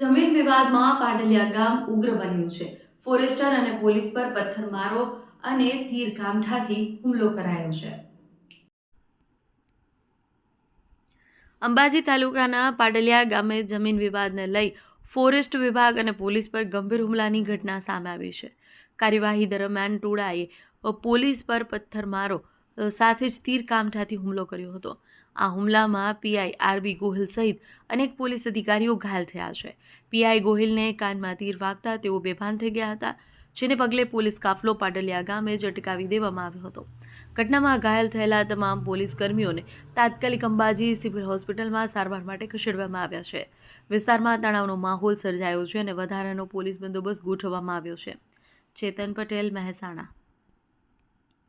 જમીન વિવાદમાં પાટલિયા ગામ ઉગ્ર બન્યું છે. ફોરેસ્ટર અને પોલીસ પર પથ્થરમારો અને તીર કામઠાથી હુમલો કરાયો છે. અંબાજી તાલુકાના પાડલિયા ગામે જમીન વિવાદને લઈ ફોરેસ્ટ વિભાગ અને પોલીસ પર ગંભીર હુમલાની ઘટના સામે આવી છે. કાર્યવાહી દરમિયાન ટોળાએ પોલીસ પર પથ્થરમારો અ, સાથે જ તીર કામઠાથી હુમલો કર્યો હતો. આ હુમલામાં પીઆઈ આરબી ગોહિલ સહિત અનેક પોલીસ અધિકારીઓ ઘાયલ થયા છે. પીઆઈ ગોહિલને કાનમાં તીર વાગતા તેઓ બેભાન થઈ ગયા હતા, જેને પગલે પોલીસ કાફલો પાટલિયા ગામે જ અટકાવી દેવામાં આવ્યો હતો. ઘટનામાં ઘાયલ થયેલા તમામ પોલીસ કર્મીઓને તાત્કાલિક અંબાજી સિવિલ હોસ્પિટલમાં સારવાર માટે ખસેડવામાં આવ્યા છે. વિસ્તારમાં તણાવનો માહોલ સર્જાયો છે અને વધારાનો પોલીસ બંદોબસ્ત ગોઠવવામાં આવ્યો છે. ચેતન પટેલ, મહેસાણા.